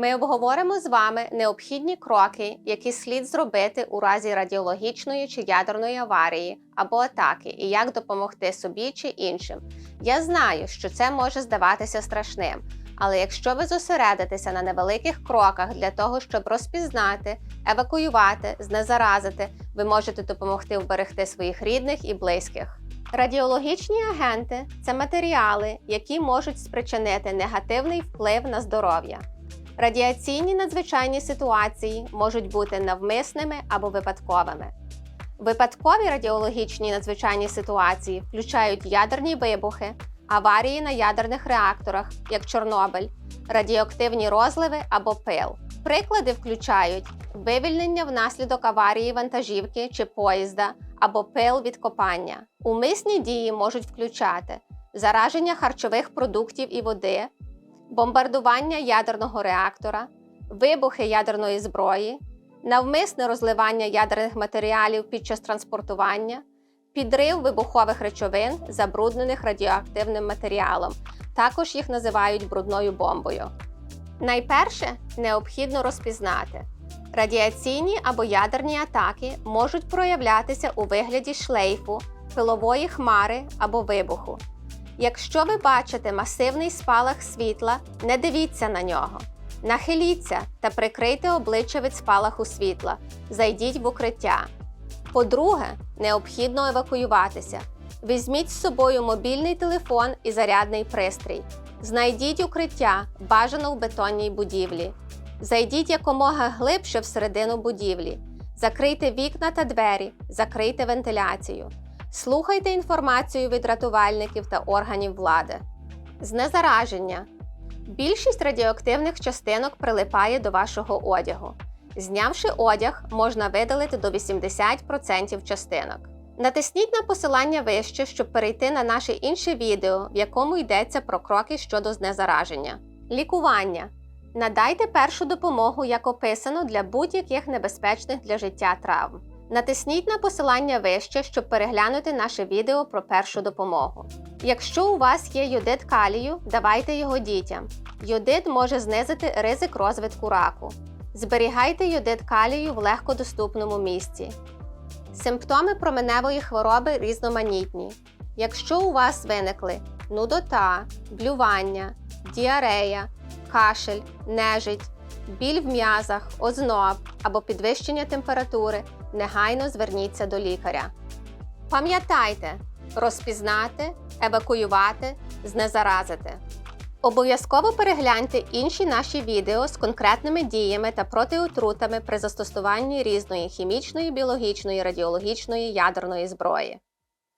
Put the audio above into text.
Ми обговоримо з вами необхідні кроки, які слід зробити у разі радіологічної чи ядерної аварії або атаки, і як допомогти собі чи іншим. Я знаю, що це може здаватися страшним, але якщо ви зосередитеся на невеликих кроках для того, щоб розпізнати, евакуювати, знезаразити, ви можете допомогти вберегти своїх рідних і близьких. Радіологічні агенти це матеріали, які можуть спричинити негативний вплив на здоров'я. Радіаційні надзвичайні ситуації можуть бути навмисними або випадковими. Випадкові радіологічні надзвичайні ситуації включають ядерні вибухи, аварії на ядерних реакторах, як Чорнобиль, радіоактивні розливи або пил. Приклади включають вивільнення внаслідок аварії вантажівки чи поїзда або пил від копання. Умисні дії можуть включати зараження харчових продуктів і води, бомбардування ядерного реактора, вибухи ядерної зброї, навмисне розливання ядерних матеріалів під час транспортування, підрив вибухових речовин, забруднених радіоактивним матеріалом. Також їх називають брудною бомбою. Найперше необхідно розпізнати. Радіаційні або ядерні атаки можуть проявлятися у вигляді шлейфу, пилової хмари або вибуху. Якщо ви бачите масивний спалах світла, не дивіться на нього. Нахиліться та прикрийте обличчя від спалаху світла. Зайдіть в укриття. По-друге, необхідно евакуюватися. Візьміть з собою мобільний телефон і зарядний пристрій. Знайдіть укриття, бажано в бетонній будівлі. Зайдіть якомога глибше всередину будівлі. Закрийте вікна та двері, закрийте вентиляцію. Слухайте інформацію від рятувальників та органів влади. Знезараження. Більшість радіоактивних частинок прилипає до вашого одягу. Знявши одяг, можна видалити до 80% частинок. Натисніть на посилання вище, щоб перейти на наше інше відео, в якому йдеться про кроки щодо знезараження. Лікування. Надайте першу допомогу, як описано, для будь-яких небезпечних для життя травм. Натисніть на посилання вище, щоб переглянути наше відео про першу допомогу. Якщо у вас є йодит калію, давайте його дітям. Йодит може знизити ризик розвитку раку. Зберігайте йодит калію в легкодоступному місці. Симптоми променевої хвороби різноманітні. Якщо у вас виникли нудота, блювання, діарея, кашель, нежить, біль в м'язах, озноб або підвищення температури, негайно зверніться до лікаря. Пам'ятайте, розпізнати, евакуювати, знезаразити. Обов'язково перегляньте інші наші відео з конкретними діями та протиотрутами при застосуванні різної хімічної, біологічної, радіологічної ядерної зброї.